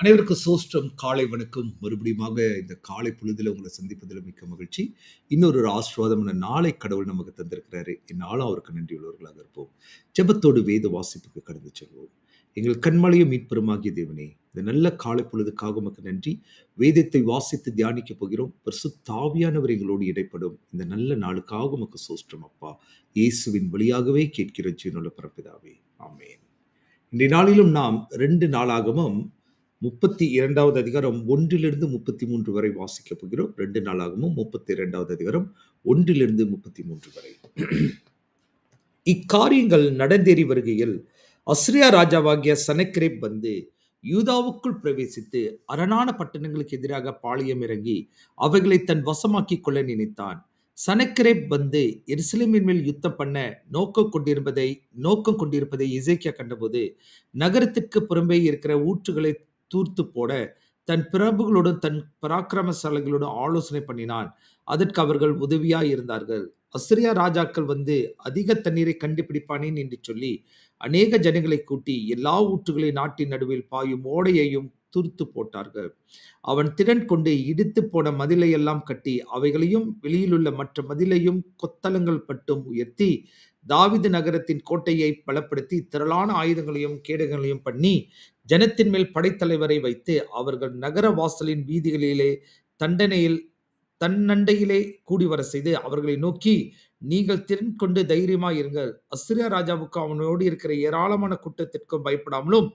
அனைவருக்கும் சோஷ்டம் காலை வணக்கம். மறுபடியுமாக இந்த காலை பொழுதில் உங்களை சந்திப்பதில் மிக்க மகிழ்ச்சி. இன்னொரு ஒரு ஆசீர்வாதமான நாளை கடவுள் நமக்கு தந்திருக்கிறாரு. இந்நாளும் அவருக்கு நன்றியுள்ளவர்களாக இருப்போம். ஜெபத்தோடு வேத வாசிப்புக்கு கடந்து செல்வோம். எங்கள் கண்மலையும் மீட்பெருமாகிய தேவனே இந்த நல்ல காலை பொழுதுக்காக உமக்கு நன்றி. வேதத்தை வாசித்து தியானிக்க போகிறோம். பரிசு தாவியானவர் எங்களோடு இடைப்படும் இந்த நல்ல நாளுக்காக உமக்கு சோஷ்டம் அப்பா. இயேசுவின் வழியாகவே கேட்கிற ஜீனுள்ள பரப்பிதாவே ஆமேன். இன்றைய நாளிலும் நாம் ரெண்டு நாளாகவும் முப்பத்தி இரண்டாவது அதிகாரம் ஒன்றிலிருந்து முப்பத்தி மூன்று வரை வாசிக்கப் போகிறோம். ரெண்டு நாளாகவும் முப்பத்தி இரண்டாவது அதிகாரம் ஒன்றிலிருந்து முப்பத்தி மூன்று வரை. இக்காரியங்கள் நடந்தேறி வருகையில் அஸ்ரியா ராஜாவாகிய சனக்கிரேப் வந்து யூதாவுக்குள் பிரவேசித்து அரணான பட்டணங்களுக்கு எதிராக பாளையம் இறங்கி அவைகளை தன் வசமாக்கிக் கொள்ள நினைத்தான். சனக்கிரேப் வந்து எருசலேமின் மேல் யுத்தம் பண்ண நோக்கம் கொண்டிருப்பதை நோக்கம் கொண்டிருப்பதை இசைக்கியா கண்டபோது நகரத்திற்கு புறம்பே இருக்கிற ஊற்றுகளை தூர்த்து போட தன் பிரபுகளுடன் தன் பராக்கிரமசாலைகளோடும் ஆலோசனை பண்ணினான். அதற்கு அவர்கள் உதவியாய் இருந்தார்கள் அசிரியா ராஜாக்கள் வந்து அதிக தண்ணீரை கண்டுபிடிப்பானேன் என்று சொல்லி அநேக ஜனங்களை கூட்டி எல்லா ஊற்றுகளை நாட்டின் நடுவில் பாயும் ஓடையையும் துருத்து போட்டார்கள். அவன் திறன் கொண்டு இடித்து போன மதிலை எல்லாம் கட்டி அவைகளையும் வெளியிலுள்ள மற்ற மதிலையும் கொத்தளங்கள் பட்டும் உயர்த்தி தாவிது நகரத்தின் கோட்டையை பலப்படுத்தி திரளான ஆயுதங்களையும் கேடகங்களையும் பண்ணி ஜனத்தின் மேல் படைத்தலைவரை வைத்து அவர்கள் நகர வாசலின் வீதிகளிலே தண்டனையில் தன்னண்டையிலே கூடி வர செய்து அவர்களை நோக்கி நீங்கள் திறன் கொண்டு தைரியமாக இருங்கள் அசிரியா ராஜாவுக்கு அவனோடு இருக்கிற ஏராளமான கூட்டத்திற்கும் பயப்படாமலும்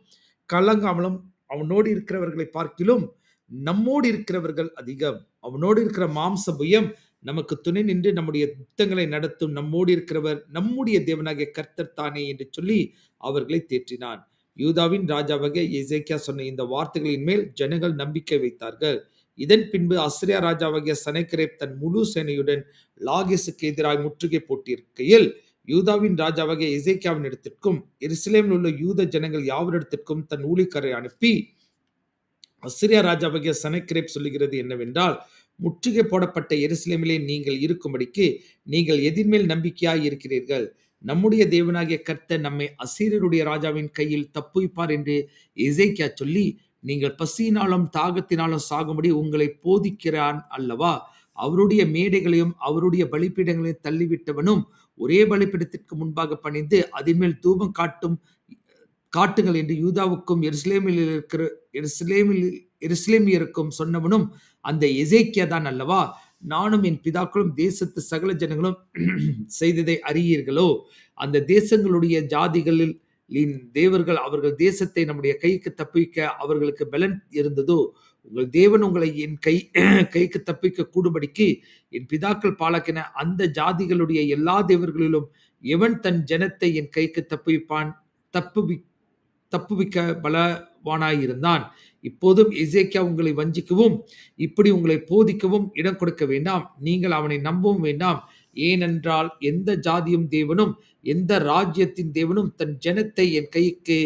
கலங்காமலும் அவனோடு இருக்கிறவர்களை பார்க்கிலும் நம்மோடு இருக்கிறவர்கள் அதிகம். அவனோடு இருக்கிற மாம்ச புயம் நமக்கு துணை நின்று நம்முடைய யுத்தங்களை நடத்தும் நம்மோடு இருக்கிறவர் நம்முடைய தேவனாகிய கர்த்தர் தானே என்று சொல்லி அவர்களை தேற்றினான். யூதாவின் ராஜாவாகிய எசேக்கியா சொன்ன இந்த வார்த்தைகளின் மேல் ஜனங்கள் நம்பிக்கை வைத்தார்கள். இதன் பின்பு அஸ்ரியா ராஜாவாகிய சனைக்கரேப் தன் முழு சேனையுடன் லாகிஸுக்கு எதிராக முற்றுகை போட்டிருக்கையில் யூதாவின் ராஜாவாகிய இசைக்கியாவின் இடத்திற்கும் எருசலேமில் உள்ள யூத ஜனங்கள் யாவரிடத்திற்கும் தன் ஊழிக்கரை அனுப்பி அசிரியா ராஜாவாகிய சனைக்கிரேப் சொல்லுகிறது என்னவென்றால் முற்றுகை போடப்பட்ட எருசலேமிலே நீங்கள் இருக்கும்படிக்கு நீங்கள் எதிர்மேல் நம்பிக்கையாய் இருக்கிறீர்கள். நம்முடைய தேவனாகிய கர்த்த நம்மை அசீரியருடைய ராஜாவின் கையில் தப்புவிப்பார் என்று இசைக்கியா சொல்லி நீங்கள் பசியினாலும் தாகத்தினாலும் சாகும்படி உங்களை போதிக்கிறான் அல்லவா? அவருடைய மேடைகளையும் அவருடைய பலிப்பீடங்களையும் தள்ளிவிட்டவனும் ஒரே பலிப்பீடத்திற்கு முன்பாக பணிந்து அதன் மேல் தூபம் காட்டும் காட்டுங்கள் என்று யூதாவுக்கும் எருசலேமில் இருக்கிற எருசலேமில் எருசலேமியருக்கும் சொன்னவனும் அந்த எசேக்கியா தான் அல்லவா? நானும் என் பிதாக்களும் தேசத்து சகல ஜனங்களும் செய்ததை அறியீர்களோ? அந்த தேசங்களுடைய ஜாதிகளில் தேவர்கள் அவர்கள் தேசத்தை நம்முடைய கைக்கு தப்பிக்க அவர்களுக்கு பலன் இருந்ததோ? உங்கள் தேவன் உங்களை என் கை கைக்கு தப்பிக்க கூடும்படிக்கு என் பிதாக்கள் பாலக்கின அந்த ஜாதிகளுடைய எல்லா தேவர்களிலும் எவன் தன் ஜனத்தை என் கைக்கு தப்பிப்பான் தப்புவி தப்புவிக்க பலவானாயிருந்தான்? இப்போதும் எசேக்கியா உங்களை வஞ்சிக்கவும் இப்படி உங்களை போதிக்கவும் இடம் கொடுக்க வேண்டாம். நீங்கள் அவனை நம்பவும் வேண்டாம். ஏனென்றால் எந்த ஜாதியும் தேவனும் எந்த ராஜ்யத்தின் தேவனும் தன் ஜனத்தை என் கைக்கு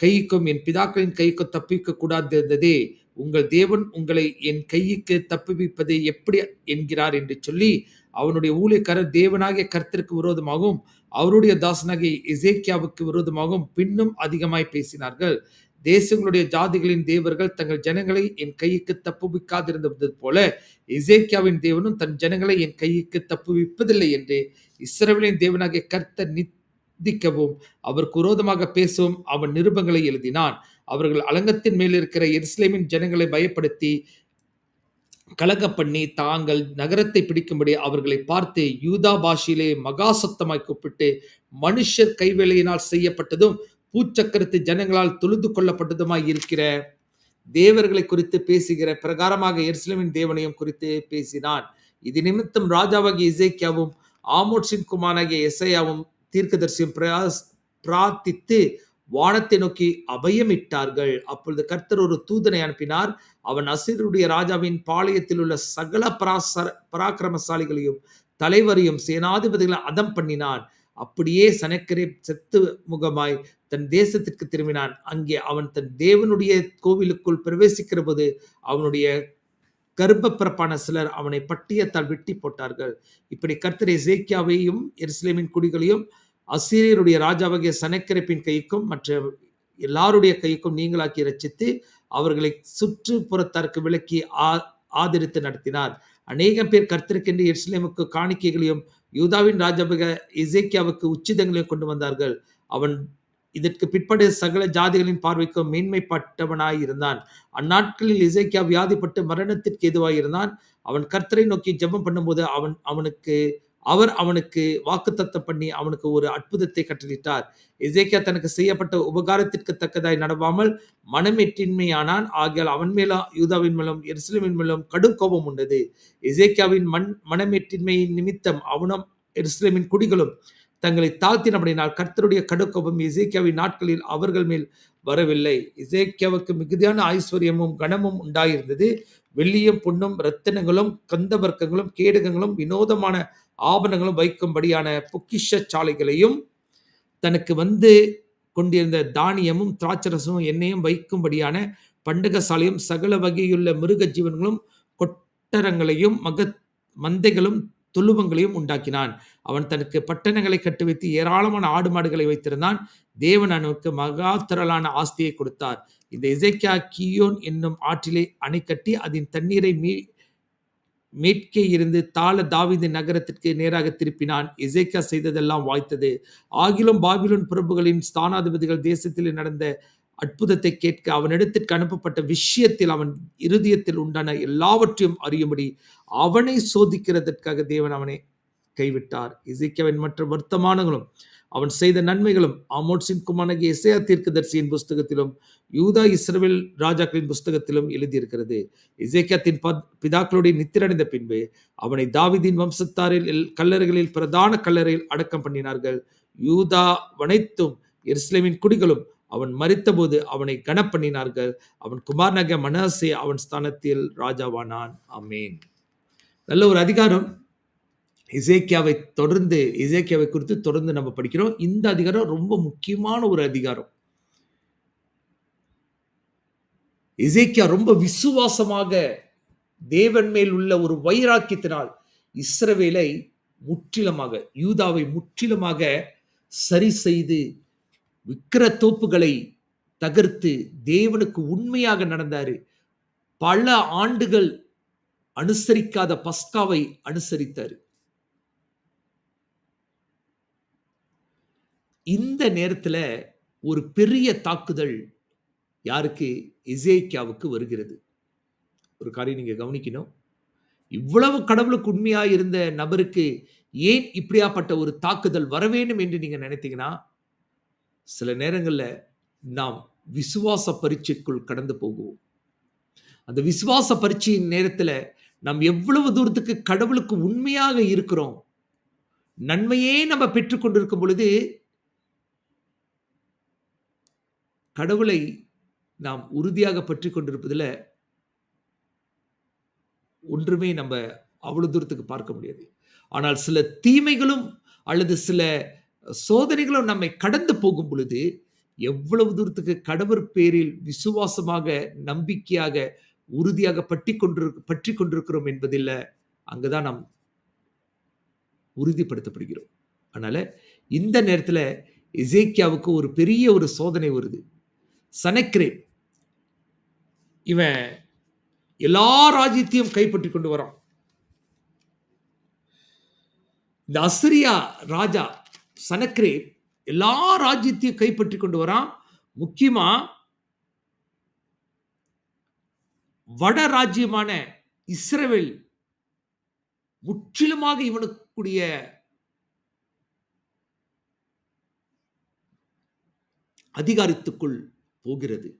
கைக்கும் என் பிதாக்களின் கைக்கும் தப்பிக்க கூடாது இருந்ததே உங்கள் தேவன் உங்களை என் கைக்கு தப்புவிப்பது எப்படி என்கிறார் என்று சொல்லி அவனுடைய ஊழியக்காரர் தேவனாகிய கர்த்தருக்கு விரோதமாகவும் அவருடைய தாசனாகிய இசேக்கியாவுக்கு விரோதமாகவும் பின்னும் அதிகமாய் பேசினார்கள். தேசங்களுடைய ஜாதிகளின் தேவர்கள் தங்கள் ஜனங்களை என் கைக்கு தப்புவிக்காதிருந்தது போல இசேக்கியாவின் தேவனும் தன் ஜனங்களை என் கைக்கு தப்புவிப்பதில்லை என்று இஸ்ரவேலின் தேவனாகிய கர்த்த நிந்திக்கவும் அவருக்கு குரோதமாக பேசவும் அவன் நிருபங்களை எழுதினான். அவர்கள் அலங்கத்தின் மேல் இருக்கிற எருசலேமின் ஜனங்களை பயப்படுத்தி கலங்க பண்ணி தாங்கள் நகரத்தை பிடிக்கும்படி அவர்களை பார்த்து யூதா பாஷையிலே மகா சத்தமாய் கூப்பிட்டு மனுஷர் கைவேலையினால் செய்யப்பட்டதும் பூச்சக்கரத்து ஜனங்களால் தொழுது கொள்ளப்பட்டதுமாய் இருக்கிற தேவர்களை குறித்து பேசுகிற பிரகாரமாக எருசலேமின் தேவனையும் குறித்து பேசினான். இது நிமித்தம் ராஜாவாகிய இசைக்கியாவும் ஆமோட்சின் குமாராகிய எசையாவும் தீர்க்கதர்சியும் பிரயாஸ் பிரார்த்தித்து வானத்தை நோக்கி அபயமிட்டார்கள். அப்பொழுது கர்த்தர் ஒரு தூதனை அனுப்பினார். அவன் அசிருடைய ராஜாவின் பாளையத்தில் உள்ள சகல பராசர பராக்கிரமசாலிகளையும் தலைவரையும் சேனாதிபதிகளை அதம் பண்ணினான். அப்படியே சனக்கரே செத்து முகமாய் தன் தேசத்திற்கு திரும்பினான். அங்கே அவன் தன் தேவனுடைய கோவிலுக்குள் பிரவேசிக்கிற போது அவனுடைய கர்ப்பப்பிறப்பான சிலர் அவனை பட்டியத்தால் வெட்டி போட்டார்கள். இப்படி கர்த்தர் சேக்கியாவையும் எருசலேமின் குடிகளையும் அசீரியருடைய ராஜாவாகிய சனக்கிரப்பின் கைக்கும் மற்ற எல்லாருடைய கைக்கும் நீங்களாக்கி ரச்சித்து அவர்களை சுற்றுப்புறத்தாருக்கு விலக்கி ஆ ஆதரித்து நடத்தினார். அநேகம் பேர் கர்த்தருக்கென்று எருசலேமுக்கு காணிக்கைகளையும் யூதாவின் ராஜபக இசைக்கியாவுக்கு உச்சிதங்களையும் கொண்டு வந்தார்கள். அவன் இதற்கு பிற்படு சகல ஜாதிகளின் பார்வைக்கும் மேன்மைப்பட்டவனாய் இருந்தான். அந்நாட்களில் இசைக்கியா வியாதிப்பட்டு மரணத்திற்கு எதுவாய் இருந்தான் அவன் கர்த்தரை நோக்கி ஜெபம் பண்ணும்போது அவன் அவனுக்கு அவர் அவனுக்கு வாக்குத்தத்தம் பண்ணி அவனுக்கு ஒரு அற்புதத்தை கட்டளிட்டார் இசைக்கியா தனக்கு செய்யப்பட்ட உபகாரத்திற்கு தக்கதாய் நடவாமல் மனமெற்றின்மையானான் ஆகியால் அவன் மேலும் யூதாவின் மேலும் எருசலேமின் மேலும் கடும் கோபம் உண்டது. இசைக்கியாவின் மண் மனமெற்றின்மையின் நிமித்தம் அவனும் எருசலேமின் குடிகளும் தங்களை தாழ்த்தினபடினால் கர்த்தருடைய கடுக்கோபம் இசைக்கியாவின் நாட்களில் அவர்கள் மேல் வரவில்லை. இசைக்கியாவுக்கு மிகுதியான ஐஸ்வர்யமும் கனமும் உண்டாயிருந்தது. வெள்ளியும் பொன்னும் ரத்தினங்களும் கந்தவர்க்கங்களும் கேடகங்களும் வினோதமான ஆபரணங்களும் வைக்கும்படியான பொக்கிஷ சாலைகளையும் தனக்கு வந்து கொண்டிருந்த தானியமும் திராட்சரசமும் எண்ணெயும் வைக்கும்படியான பண்டகசாலையும் சகல வகையுள்ள மிருக ஜீவன்களும் கொட்டரங்களையும் மக மந்தைகளும் தொழுவங்களையும் உண்டாக்கினான். அவன் தனக்கு பட்டணங்களை கட்டுவித்து ஏராளமான ஆடு மாடுகளை வைத்திருந்தான். தேவன் அவனுக்கு மகா திரளான ஆஸ்தியை கொடுத்தார். இந்த இசைக்கியா கியோன் என்னும் ஆற்றிலே அணை கட்டி அதன் தண்ணீரை மீ மேற்கே இருந்து தாள தாவிது நகரத்திற்கு நேராக திருப்பினான். இசைக்கா செய்ததெல்லாம் வாய்த்தது. ஆகிலும் பாபிலோன் பிரபுகளின் ஸ்தானாதிபதிகள் தேசத்தில் நடந்த அற்புதத்தை கேட்க அவனிடத்திற்கு அனுப்பப்பட்ட விஷயத்தில் அவன் இருதயத்தில் உண்டான எல்லாவற்றையும் அறியும்படி அவனை சோதிக்கிறதற்காக தேவன் அவனை கைவிட்டார். இசைக்கவன் மற்ற வர்த்தமானங்களும் அவன் செய்த நன்மைகளும் ஆமோட்சின் குமாரகி இசையா தீர்க்கதர்சியின் புஸ்தகத்திலும் யூதா இஸ்ரவேல் ராஜாக்களின் புஸ்தகத்திலும் எழுதியிருக்கிறது. இசைக்கியத்தின் பிதாக்களுடைய நித்திரடைந்த பின்பு அவனை தாவிதின் வம்சத்தாரில் கல்லறைகளில் பிரதான கல்லறையில் அடக்கம் பண்ணினார்கள். யூதா வனைத்தும் எருசலேமின் குடிகளும் அவன் மறித்தபோது அவனை கனப்பண்ணினார்கள். அவன் குமாரநக மனசே அவன் ஸ்தானத்தில் ராஜாவானான். அமேன் நல்ல ஒரு அதிகாரம். இசேக்கியாவை தொடர்ந்து இசேக்கியாவை குறித்து தொடர்ந்து நம்ம படிக்கிறோம். இந்த அதிகாரம் ரொம்ப முக்கியமான ஒரு அதிகாரம். இசைக்கியா ரொம்ப விசுவாசமாக தேவன் மேல் உள்ள ஒரு வைராக்கியத்தினால் இஸ்ரவேலை முற்றிலுமாக யூதாவை முற்றிலுமாக சரி செய்து விக்கிரத்தோப்புகளை தகர்த்து தேவனுக்கு உண்மையாக நடந்தாரு. பல ஆண்டுகள் அனுசரிக்காத பஸ்காவை அனுசரித்தார். இந்த நேரத்தில் ஒரு பெரிய தாக்குதல் யாருக்கு? இசேக்கியாவுக்கு வருகிறது. ஒரு காரியம் நீங்கள் கவனிக்கணும். இவ்வளவு கடவுளுக்கு உண்மையாக இருந்த நபருக்கு ஏன் இப்படியாப்பட்ட ஒரு தாக்குதல் வர வேண்டும் என்று நீங்கள் நினைத்தீங்கன்னா சில நேரங்களில் நாம் விசுவாச பரீட்சைக்குள் கடந்து போகுவோம். அந்த விசுவாச பரீட்சையின் நேரத்தில் நாம் எவ்வளவு தூரத்துக்கு கடவுளுக்கு உண்மையாக இருக்கிறோம்? நன்மையே நம்ம பெற்றுக்கொண்டிருக்கும் பொழுது கடவுளை நாம் உறுதியாக பற்றி கொண்டிருப்பதில் ஒன்றுமே நம்ம அவ்வளோ தூரத்துக்கு பார்க்க முடியாது. ஆனால் சில தீமைகளும் அல்லது சில சோதனைகளும் நம்மை கடந்து போகும் பொழுது எவ்வளவு தூரத்துக்கு கடவுள் பேரில் விசுவாசமாக நம்பிக்கையாக உறுதியாக பற்றி கொண்டிரு பற்றி கொண்டிருக்கிறோம் என்பதில் அங்குதான் நாம் உறுதிப்படுத்தப்படுகிறோம். அதனால் இந்த நேரத்தில் இசைக்கியாவுக்கு ஒரு பெரிய ஒரு சோதனை வருது. சனக்கிரே இவன் எல்லா ராஜ்யத்தையும் கைப்பற்றி கொண்டு வரான். இந்த அசிரியா ராஜா சனக்ரே எல்லா ராஜ்யத்தையும் கைப்பற்றி கொண்டு வரான். முக்கியமா வட ராஜ்யமான இஸ்ரேல் முற்றிலுமாக இவனுக்குடைய அதிகாரத்துக்குள் போகிறது.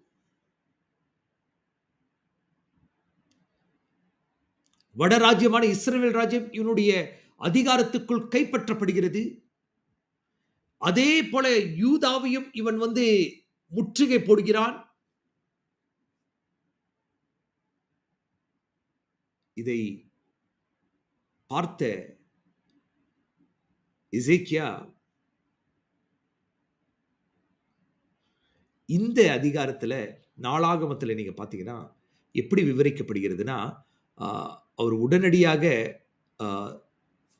வட ராஜ்யமான இஸ்ரேல் ராஜ்யம் இவனுடைய அதிகாரத்துக்குள் கைப்பற்றப்படுகிறது. அதே போல யூதாவையும் இவன் வந்து முற்றுகை போடுகிறான். இதை பார்த்த இசைக்கியா இந்த அதிகாரத்தில் நாளாகமத்தில் நீங்கள் பார்த்தீங்கன்னா எப்படி விவரிக்கப்படுகிறதுனா அவர் உடனடியாக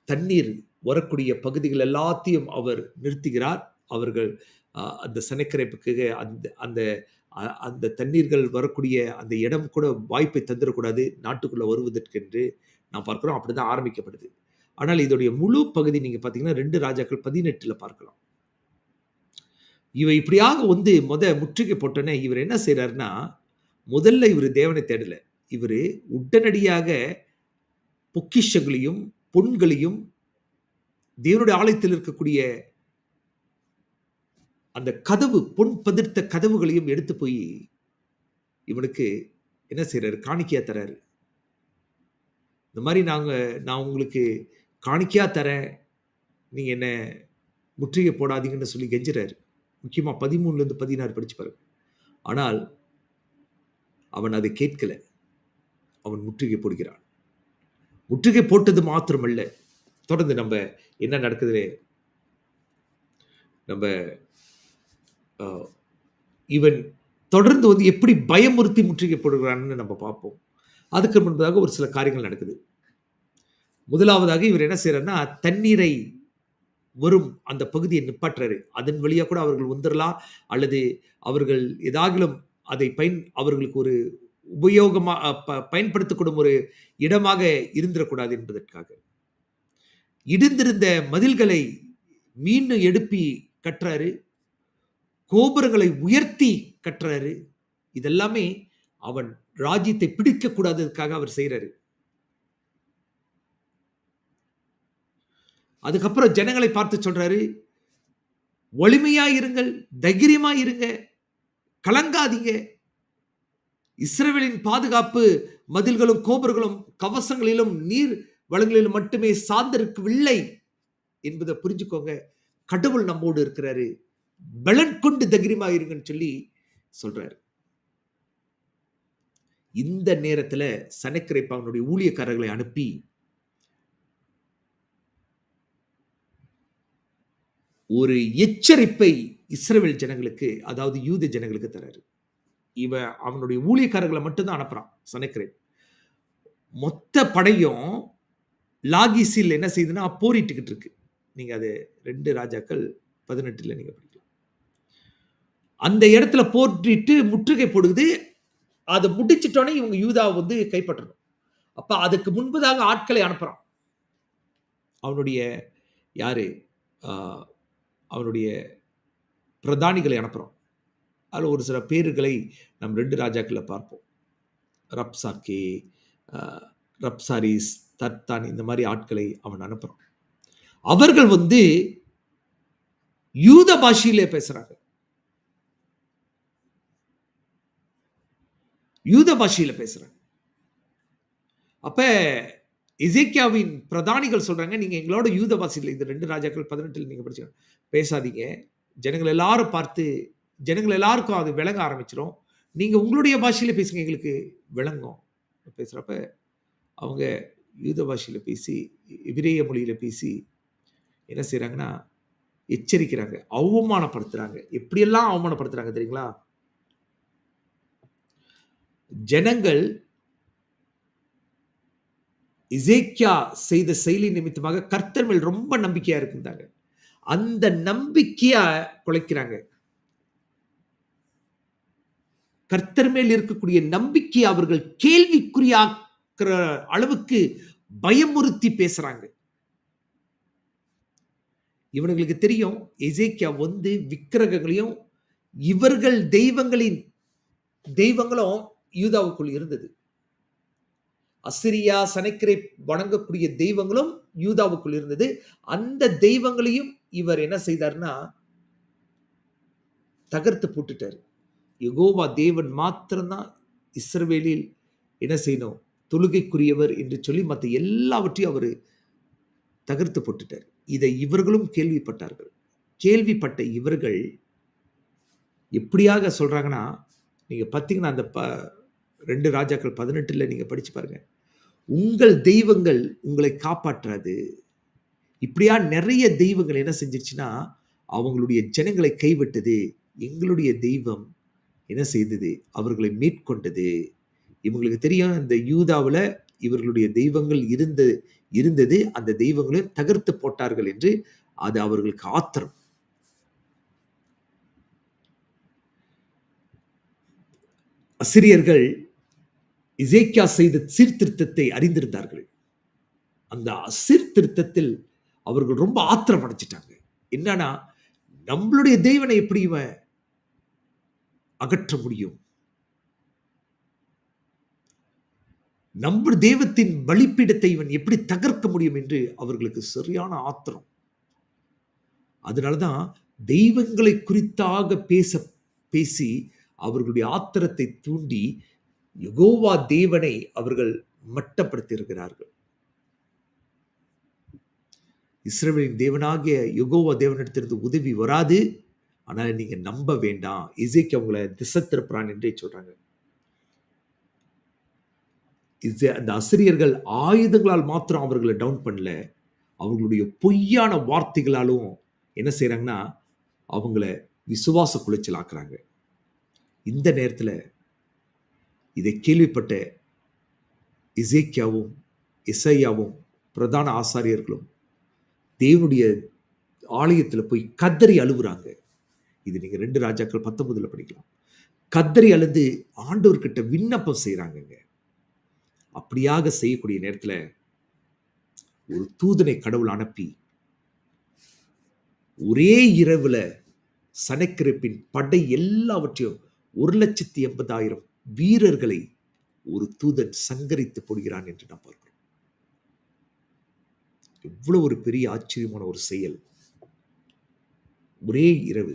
தண்ணீர் வரக்கூடிய பகுதிகள் எல்லாத்தையும் அவர் நிறுத்துகிறார். அவர்கள் அந்த சனக்கரைப்புக்கு அந்த அந்த அந்த தண்ணீர்கள் வரக்கூடிய அந்த இடம் கூட வாய்ப்பை தந்துடக்கூடாது. நாட்டுக்குள்ளே வருவதற்கென்று நான் பார்க்கிறோம். அப்படிதான் ஆரம்பிக்கப்படுது. ஆனால் இதோடைய முழு பகுதி நீங்கள் பார்த்தீங்கன்னா ரெண்டு ராஜாக்கள் பதினெட்டில் பார்க்கலாம். இவர் இப்படியாக வந்து முத முற்றுகை போட்டோன்னே இவர் என்ன செய்கிறாருன்னா முதல்ல இவர் தேவனை தேடலை. இவர் உடனடியாக பொக்கிஷங்களையும் பொன்களையும் தேவனுடைய ஆலயத்தில் இருக்கக்கூடிய அந்த கதவு பொன் பதிர்த்த கதவுகளையும் எடுத்து போய் இவனுக்கு என்ன செய்கிறாரு காணிக்கையாக தராரு. இந்த மாதிரி நாங்கள் நான் உங்களுக்கு காணிக்கையாக தரேன். நீங்கள் என்ன முற்றுகை போடாதீங்கன்னு சொல்லி கெஞ்சுறாரு. முக்கியமா பதிமூணுல இருந்து பதினாறு படிச்சு பாருங்க. ஆனால் அவன் அதை கேட்கல. அவன் முற்றுகை போடுகிறான். முற்றுகை போட்டது மாத்திரமல்ல. தொடர்ந்து நம்ம என்ன நடக்குது நம்ம அஹ், இவன் தொடர்ந்து வந்து எப்படி பயமுறுத்தி முற்றுகை போடுகிறான்னு நம்ம பார்ப்போம். அதுக்கு முன்பதாக ஒரு சில காரியங்கள் நடக்குது. முதலாவதாக இவர் என்ன செய்யறாருன்னா தண்ணீரை வரும் அந்த பகுதியை நிப்பாட்டுறாரு. அதன் வழியா கூட அவர்கள் வந்துடலாம் அல்லது அவர்கள் ஏதாகிலும் அதை பயன் அவர்களுக்கு ஒரு உபயோகமாக ப- பயன்படுத்தக்கூடும் ஒரு இடமாக இருந்திடக்கூடாது என்பதற்காக. இடிந்திருந்த மதில்களை மீண்டும் எழுப்பி கட்டுறாரு. கோபுரங்களை உயர்த்தி கட்டுறாரு. இதெல்லாமே அவன் ராஜ்யத்தை பிடிக்கக்கூடாததுக்காக அவர் செய்கிறாரு அதுக்கப்புறம் ஜனங்களை பார்த்து சொல்றாரு வலிமையா இருங்கள் தைரியமா இருங்க கலங்காதீங்க. இஸ்ரேவேலின் பாதுகாப்பு மதில்களும் கோபுரங்களும் கவசங்களிலும் நீர் வளங்களிலும் மட்டுமே சார்ந்திருக்கவில்லை. என்பதை புரிஞ்சுக்கோங்க. கடவுள் நம்மோடு இருக்கிறாரு. பலன் கொண்டு தைரியமா இருங்கன்னு சொல்லி சொல்றாரு. இந்த நேரத்துல சனக்கிரைப்பாவனுடைய ஊழியக்காரர்களை அனுப்பி ஒரு எச்சரிப்பை இஸ்ரேல் ஜனங்களுக்கு அதாவது யூத ஜனங்களுக்கு தராரு. இவன் அவனுடைய ஊழியக்காரர்களை மட்டும்தான் அனுப்புறான் சனக்கிரேப் மொத்த படையும் லாகிஸில் என்ன செய்யுதுன்னா போரிட்டுக்கிட்டு இருக்கு. நீங்க அது ரெண்டு ராஜாக்கள் பதினெட்டுல நீங்க படிக்கலாம். அந்த இடத்துல போட்டிட்டு முற்றுகை போடுது. அதை முடிச்சிட்டோன்னே இவங்க யூதாவை வந்து கைப்பற்றணும். அப்ப அதுக்கு முன்பதாக ஆட்களை அனுப்புறான். அவனுடைய யாரு? அவனுடைய பிரதானிகளை அனுப்புறோம். அதில் ஒரு சில பேர்களை நம் ரெண்டு ராஜாக்களை பார்ப்போம். ரப்சாக்கே ஆஹ், ரப்சாரிஸ் தர்தான் இந்த மாதிரி ஆட்களை அவன் அனுப்புறான். அவர்கள் வந்து யூத பாஷையிலே பேசுறாங்க. யூத பாஷையில பேசுறாங்க. அப்ப இசைக்கியாவின் பிரதானிகள் சொல்கிறாங்க நீங்கள் எங்களோட யூத இந்த ரெண்டு ராஜாக்கள் பதினெட்டில் நீங்கள் படிச்சு பேசாதீங்க. ஜனங்கள் எல்லாரும் பார்த்து ஜனங்கள் எல்லாருக்கும் அது விளங்க ஆரம்பிச்சிடும் நீங்கள் உங்களுடைய பாஷையில் பேசுங்க எங்களுக்கு விளங்கும். பேசுகிறப்ப அவங்க யூத பாஷையில் பேசி இபிரேய மொழியில் பேசி என்ன செய்கிறாங்கன்னா எச்சரிக்கிறாங்க அவமானப்படுத்துகிறாங்க எப்படியெல்லாம் அவமானப்படுத்துகிறாங்க தெரியுங்களா? ஜனங்கள் இசேக்கியா செய்த செயலி நிமித்தமாக கர்த்தர் மேல் ரொம்ப நம்பிக்கையா இருந்தாங்க அந்த நம்பிக்கையாக குலைக்கிறாங்க. கர்த்தர் மேல் இருக்கக்கூடிய நம்பிக்கை அவர்கள் கேள்விக்குறியாக்குற அளவுக்கு பயமுறுத்தி பேசுறாங்க. இவனுங்களுக்கு தெரியும் எசேக்கியா வந்து விக்கிரகங்களையும் இவர்கள் தெய்வங்களின் தெய்வங்களும் யூதாவுக்குள் இருந்தது. அசிரியா சனைக்கிரை வணங்கக்கூடிய தெய்வங்களும் யூதாவுக்குள் இருந்தது. அந்த தெய்வங்களையும் இவர் என்ன செய்தார்னா தகர்த்து போட்டுட்டார். யகோவா தேவன் மாத்திரம்தான் இஸ்ரவேலில் என்ன செய்யணும்? தொழுகைக்குரியவர் என்று சொல்லி மற்ற எல்லாவற்றையும் அவர் தகர்த்து போட்டுட்டார். இதை இவர்களும் கேள்விப்பட்டார்கள். கேள்விப்பட்ட இவர்கள் எப்படியாக சொல்கிறாங்கன்னா நீங்கள் பார்த்தீங்கன்னா அந்த ப ரெண்டு ராஜாக்கள் பதினெட்டில் நீங்கள் படித்து பாருங்கள் உங்கள் தெய்வங்கள் உங்களை காப்பாற்றாது. இப்படியா நிறைய தெய்வங்கள் என்ன செஞ்சிருச்சுன்னா அவங்களுடைய ஜனங்களை கைவிட்டது. எங்களுடைய தெய்வம் என்ன செய்தது? அவர்களை மீட்கொண்டது இவங்களுக்கு தெரியும் இந்த யூதாவில் இவர்களுடைய தெய்வங்கள் இருந்த இருந்தது. அந்த தெய்வங்களையும் தகர்த்து போட்டார்கள் என்று அது அவர்களுக்கு ஆத்திரம். அசிரியர்கள் இசைக்கியா செய்த சீர்திருத்தத்தை அறிந்திருந்தார்கள். அந்த சீர்திருத்தத்தில் அவர்கள் ரொம்ப ஆத்திரம் அடைச்சிட்டாங்க என்னன்னா நம்மளுடைய தேவனை எப்படி இவன் அகற்ற முடியும்? நம்ம தெய்வத்தின் பலிப்பீடத்தை இவன் எப்படி தகர்க்க முடியும் என்று அவர்களுக்கு சரியான ஆத்திரம். அதனாலதான் தெய்வங்களை குறித்தாக பேச பேசி அவர்களுடைய ஆத்திரத்தை தூண்டி யுகோவா தேவனை அவர்கள் மட்டப்படுத்தியிருக்கிறார்கள். இருக்கிறார்கள் தேவனாகிய யுகோவா தேவனிடத்திலிருந்து உதவி வராது. ஆனால் நீங்க நம்ப வேண்டாம். இசைக்கு அவங்கள திசை திருப்புறான் என்றே சொல்றாங்க. இது அந்த அசிரியர்கள் ஆயுதங்களால் மாத்திரம் அவர்களை டவுன் பண்ணல. அவர்களுடைய பொய்யான வார்த்தைகளாலும் என்ன செய்யறாங்கன்னா அவங்கள விசுவாச குளிச்சல் ஆக்குறாங்க இந்த நேரத்தில் இதை கேள்விப்பட்ட இசைக்கியாவும் இசையாவும் பிரதான ஆசாரியர்களும் தேவனுடைய ஆலயத்தில் போய் கத்தரி அழுவுறாங்க. இது நீங்க ரெண்டு ராஜாக்கள் பத்தொன்பதில் படிக்கலாம். கத்தரி அழுது ஆண்டவர்கிட்ட விண்ணப்பம் செய்கிறாங்கங்க அப்படியாக செய்யக்கூடிய நேரத்தில் ஒரு தூதனை கடவுள் அனுப்பி ஒரே இரவுல சனக்கிருப்பின் படை எல்லாவற்றையும் ஒரு லட்சத்தி எண்பதாயிரம் வீரர்களை ஒரு தூதன் சங்கரித்து போடுகிறான் என்று நாம் பார்க்கிறோம். எவ்வளவு ஒரு பெரிய ஆச்சரியமான ஒரு செயல். ஒரே இரவு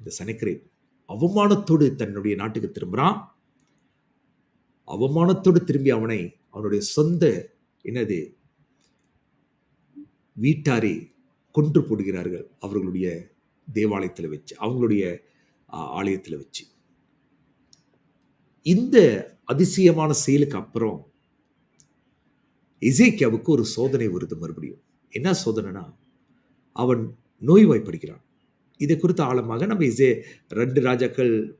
இந்த சனக்கிரேப் அவமானத்தோடு தன்னுடைய நாட்டுக்கு திரும்புகிறான் அவமானத்தோடு திரும்பி அவனை அவனுடைய சொந்த என்னது? வீட்டாரை கொன்று போடுகிறார்கள் அவர்களுடைய தேவாலயத்தில் வச்சு அவங்களுடைய ஆலயத்தில் வச்சு. இந்த அதிசயமான செயலுக்கு அப்புறம் இசைக்கியாவுக்கு ஒரு சோதனை வருது மறுபடியும். என்ன சோதனைனா அவன் நோய்வாய்ப்படுகிறான். இதை குறித்த ஆழமாக நம்ம இசை ரெண்டு ராஜாக்கள்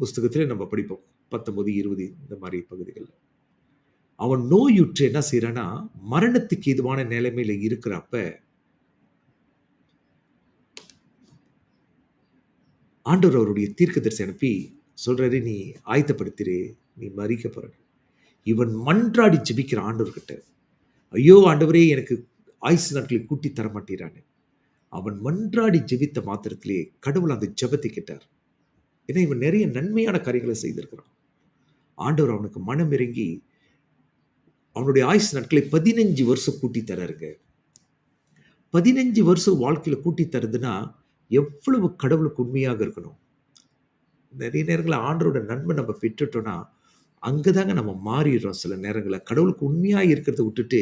புஸ்தகத்திலே நம்ம படிப்போம். பத்தொன்பது இருபது இந்த மாதிரி பகுதிகளில். அவன் நோயுற்று என்ன செய்யறான்னா மரணத்துக்கு இதுவான நிலைமையில இருக்கிறப்ப ஆண்டவர் அவருடைய தீர்க்கதரிசி அனுப்பி சொல்கிறாரு நீ ஆயத்தப்படுத்திரு நீ மறிக்க போற இவன் மன்றாடி ஜெபிக்கிற ஆண்டவர்கிட்ட ஐயோ ஆண்டவரே எனக்கு ஆயுசு நாட்களை கூட்டி தர மாட்டேறான்னு அவன் மன்றாடி ஜெபித்த மாத்திரத்திலே கடவுள் அந்த ஜெபத்தை கேட்டார். ஏன்னா இவன் நிறைய நன்மையான காரியங்களை செய்திருக்கிறான். ஆண்டவர் அவனுக்கு மனம் இறங்கி அவனுடைய ஆயுசு நாட்களை பதினஞ்சு வருஷம் கூட்டி தராருங்க. பதினஞ்சு வருஷம் வாழ்க்கையில கூட்டி தருதுன்னா எவ்வளவு கடவுளுக்கு உண்மையாக இருக்கணும்? நிறைய நேரங்களில் ஆண்டரோட நன்மை நம்ம பெற்றுட்டோன்னா அங்கே தாங்க நம்ம மாறிடுறோம் சில நேரங்களில். கடவுளுக்கு உண்மையாக இருக்கிறத விட்டுட்டு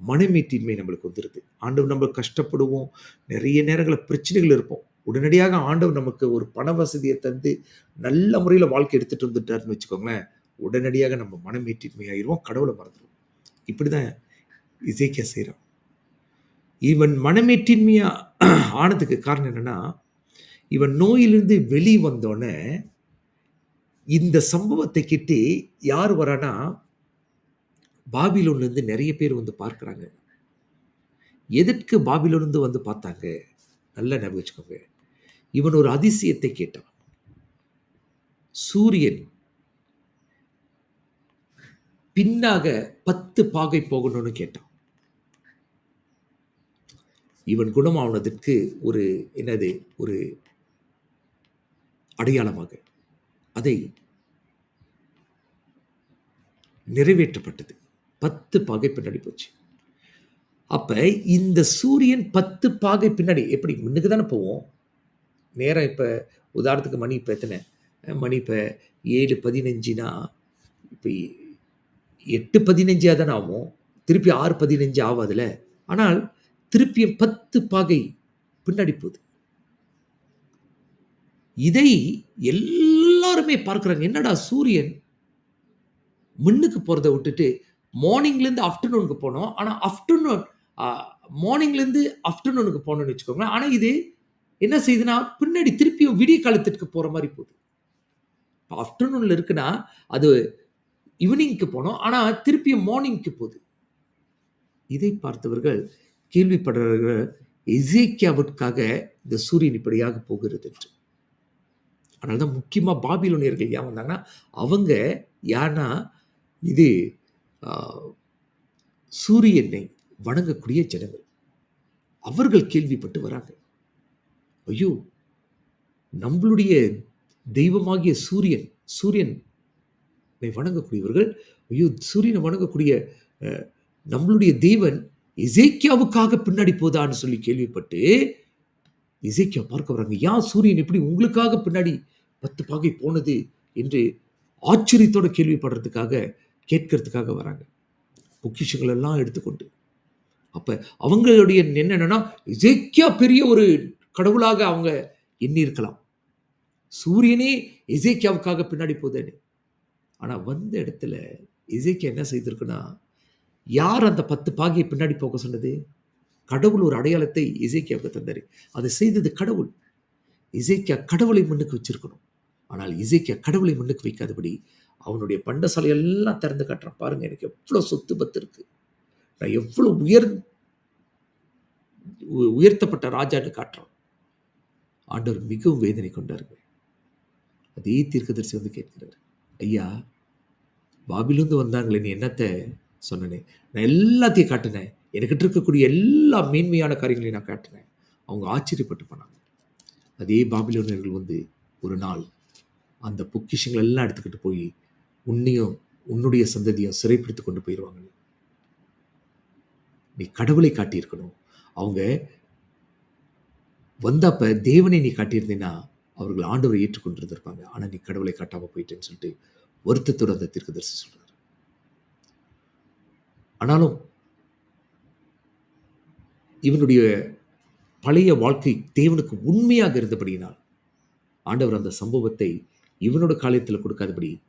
மனமீட்டின்மை நம்மளுக்கு வந்துடுது ஆண்டவர் நம்ம கஷ்டப்படுவோம். நிறைய நேரங்களில் பிரச்சனைகள் இருப்போம். உடனடியாக ஆண்டவர் நமக்கு ஒரு பண வசதியை தந்து நல்ல முறையில் வாழ்க்கை எடுத்துகிட்டு வந்துட்டாருன்னு வச்சுக்கோங்களேன் உடனடியாக நம்ம மனமீட்டின்மை ஆயிடுவோம் கடவுளை மறந்துடுவோம் இப்படி தான் இசைக்கியா செய்கிறான் இவன் மனமேற்றின்மையா ஆனதுக்கு காரணம் என்னென்னா இவன் நோயிலிருந்து வெளி வந்தோடனே இந்த சம்பவத்தை கிட்டி யார் வரானா பாபிலோன்லேருந்து நிறைய பேர் வந்து பார்க்குறாங்க. எதற்கு பாபிலோன்லேருந்து வந்து பார்த்தாங்க? நல்லா ஞாபகம் வச்சுக்கோங்க. இவன் ஒரு அதிசயத்தை கேட்டான். சூரியன் பின்னாக பத்து பாகை போகணும்னு கேட்டான். இவன் குணமானதற்கு ஒரு என்னது ஒரு அடையாளமாக அதை நிறைவேற்றப்பட்டது. பத்து பாகை பின்னாடி போச்சு. அப்போ இந்த சூரியன் பத்து பாகை பின்னாடி எப்படி முன்னுக்கு தானே போவோம்? நேரம் இப்போ உதாரணத்துக்கு மணி இப்போ எத்தனை? மணி இப்போ ஏழு பதினஞ்சுனா இப்போ எட்டு பதினஞ்சா தானே ஆகும். திருப்பி ஆறு பதினஞ்சு ஆகாதுல ஆனால் திருப்பியும் பத்து பாகை பின்னாடி போகுது. இதை எல்லாருமே பார்க்குறாங்க. என்னடா சூரியன் முன்னுக்கு போகிறத விட்டுட்டு மார்னிங்லேருந்து ஆஃப்டர்நூனுக்கு போனோம். ஆனால் ஆஃப்டர்நூன் மார்னிங்லேருந்து ஆஃப்டர்நூனுக்கு போகணும்னு வச்சுக்கோங்களேன். ஆனால் இது என்ன செய்யுதுன்னா பின்னாடி திருப்பியும் விடிய காலத்திற்கு போகிற மாதிரி போகுது. இப்போ ஆஃப்டர்நூனில் இருக்குன்னா அது ஈவினிங்க்கு போனோம். ஆனால் திருப்பியும் மார்னிங்க்கு போகுது. இதை பார்த்தவர்கள் கேள்விப்படுறவர்கள் எசேக்கியாவிற்காக இந்த சூரியன் இப்படியாக போகிறது என்று. அதனால தான் முக்கியமாக பாபிலோனியர்கள் ஏன் வந்தாங்கன்னா, அவங்க யார்னா, இது சூரியனை வணங்கக்கூடிய ஜனங்கள். அவர்கள் கேள்விப்பட்டு வராங்க. ஐயோ! நம்மளுடைய தெய்வமாகிய சூரியன் சூரியனை வணங்கக்கூடியவர்கள், ஐயோ! சூரியனை வணங்கக்கூடிய நம்மளுடைய தெய்வன் இசைக்கியாவுக்காக பின்னாடி போதான்னு சொல்லி கேள்விப்பட்டு, இசைக்கியா பார்க்க வராங்க. "ஏன் சூரியன் இப்படி உங்களுக்காக பின்னாடி 10 பாகை போனது?" என்று ஆச்சரியத்தோட கேள்விப்படுறதுக்காக, கேட்கறதுக்காக வராங்க. பொக்கிஷங்கள் எல்லாம் எடுத்துக்கொண்டு. அப்போ அவங்களுடைய என்னென்னா இசைக்கியா பெரிய ஒரு கடவுளாக அவங்க எண்ணியிருக்கலாம். சூரியனே இசைக்கியாவுக்காக பின்னாடி போதேன்னு. ஆனால் வந்த இடத்துல இசைக்கியா என்ன செய்திருக்குன்னா, யார் அந்த பத்து பாகியை பின்னாடி போக சொன்னது? கடவுள் ஒரு அடையாளத்தை இசைக்கியாவுக்கு தந்தார் அதை செய்தது கடவுள். இசைக்கியா கடவுளை முன்னுக்கு வச்சிருக்கணும். ஆனால் இசைக்கியா கடவுளை முன்னுக்கு வைக்காதபடி, அவனுடைய பண்டசாலை எல்லாம் திறந்து காட்டுறான். பாருங்க எனக்கு எவ்வளோ சொத்து பத்து இருக்கு. நான் எவ்வளோ உயர் உ உயர்த்தப்பட்ட ராஜான்னு காட்டுறான். ஆண்டவர் மிகவும் வேதனை கொண்டார்கள் அதே தீர்க்கதரிசி வந்து கேட்கிறார் "ஐயா, பாபிலிருந்து வந்தாங்களே, நீ என்னத்தை சொன்னனே? நான் எல்லாத்தையும் காட்டினேன் என்கிட்ட இருக்கக்கூடிய எல்லா மேன்மையான காரியங்களையும் நான் காட்டினேன் அவங்க ஆச்சரியப்பட்டு போனாங்க. அதே பாபிலோனியர்கள் வந்து ஒரு நாள் அந்த பொக்கிஷங்கள் எல்லாம் எடுத்துக்கிட்டு போய், உன்னையும், உன்னுடைய சந்ததியும் சிறைப்பிடித்துக் கொண்டு போயிருவாங்க. நீ கடவுளை காட்டியிருக்கணும். அவங்க வந்தப்ப தேவனை நீ காட்டியிருந்தீன்னா, அவர்கள் ஆண்டவரை ஏற்றுக்கொண்டிருந்திருப்பாங்க. ஆனா நீ கடவுளை காட்டாம போயிட்டேன்னு சொல்லிட்டு, வருத்தத்துடன் அந்த தீர்க்கதரிசி சொல்றாரு. ஆனாலும் இவனுடைய பழைய வாழ்க்கை தேவனுக்கு உண்மையாக இருந்தபடியினால், ஆண்டவர் அந்த சம்பவத்தை இவனோட காலத்தில் கொடுக்காதபடி,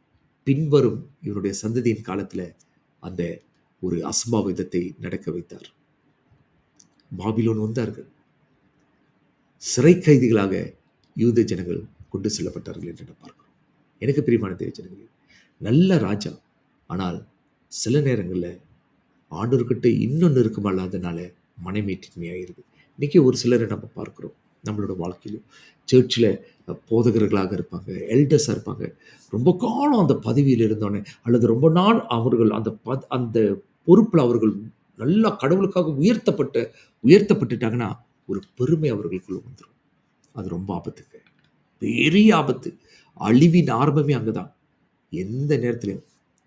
பின்வரும் இவனுடைய சந்ததியின் காலத்தில் அந்த ஒரு அசம்பாவிதத்தை நடக்க வைத்தார். பாபிலோன் வந்தார்கள். சிறை கைதிகளாக யூத ஜனங்கள் கொண்டு செல்லப்பட்டார்கள் என்று நாம் பார்க்கிறோம். எனக்கு பிரியமான தேவ ஜனங்கள் நல்ல ராஜா. ஆனால் சில நேரங்களில் ஆண்டோர்கிட்ட இன்னும் நெருக்கமா இல்லாதனால இருக்குது இன்றைக்கி ஒரு சிலரை நம்ம பார்க்குறோம் நம்மளோட வாழ்க்கையிலும். சர்ச்சில் போதகர்களாக இருப்பாங்க. எல்டர்ஸாக இருப்பாங்க. ரொம்ப காலம் அந்த பதவியில் இருந்தோடனே அல்லது ரொம்ப நாள் அவர்கள் அந்த பத் அந்த பொறுப்பில் அவர்கள் நல்லா கடவுளுக்காக உயர்த்தப்பட்ட உயர்த்தப்பட்டுட்டாங்கன்னா, ஒரு பெருமை அவர்களுக்குள்ள வந்துடும் அது ரொம்ப ஆபத்துங்க. பெரிய ஆபத்து. அழிவின் ஆரம்பமே அங்கே தான். எந்த நேரத்துலையும்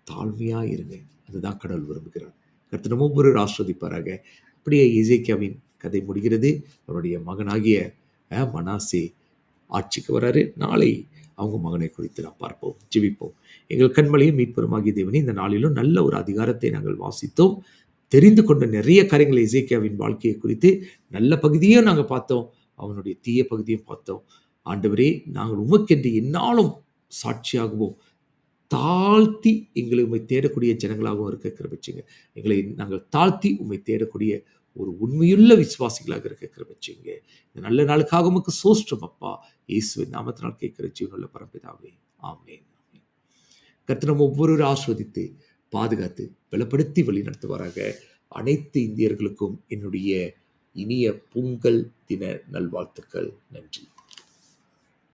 தாழ்மையாக இருங்க. அதுதான் கடவுள் விரும்புகிறார். கர்த்தர் நம்ம ராஷ்டிரதிப்பாராக அப்படியே இசைக்கியாவின் கதை முடிகிறது. அவருடைய மகனாகிய அ மனாசே ஆட்சிக்கு வராரு. நாளை அவங்க மகனை குறித்து நாம் பார்ப்போம். ஜிவிப்போம் எங்கள் கண்மலையும் மீட்பருமாகிய தேவனே, இந்த நாளிலும் நல்ல ஒரு அதிகாரத்தை நாங்கள் வாசித்தோம். தெரிந்து கொண்ட நிறைய காரியங்களை இசைக்கியாவின் வாழ்க்கையை குறித்து நல்ல பகுதியும் நாங்கள் பார்த்தோம். அவனுடைய தீய பகுதியும் பார்த்தோம். ஆண்டவரே, நாங்கள் உமக்கென்று என்னாலும் சாட்சியாகவும், தாழ்த்தி எங்களை உம்மை தேடக்கூடிய ஜனங்களாகவும் இருக்க கிருபை எங்களை நாங்கள் தாழ்த்தி உம்மை தேடக்கூடிய ஒரு உண்மையுள்ள விசுவாசிகளாக இருக்க கிருபை இந்த நல்ல நாளுக்காக உமக்கு சோஷ்டம் அப்பா. இயேசுவின் நாமத்தினால் கேட்கிற ஜீவனுள்ள பரம்பிதாவே. ஆமேன் கர்த்தர் ஒவ்வொருவரும் ஆஸ்வதித்து ஆசீர்வதித்து, பாதுகாத்து, பலப்படுத்தி வழிநடத்துவாராக. அனைத்து இந்தியர்களுக்கும் என்னுடைய இனிய பொங்கல் தின நல்வாழ்த்துக்கள். நன்றி.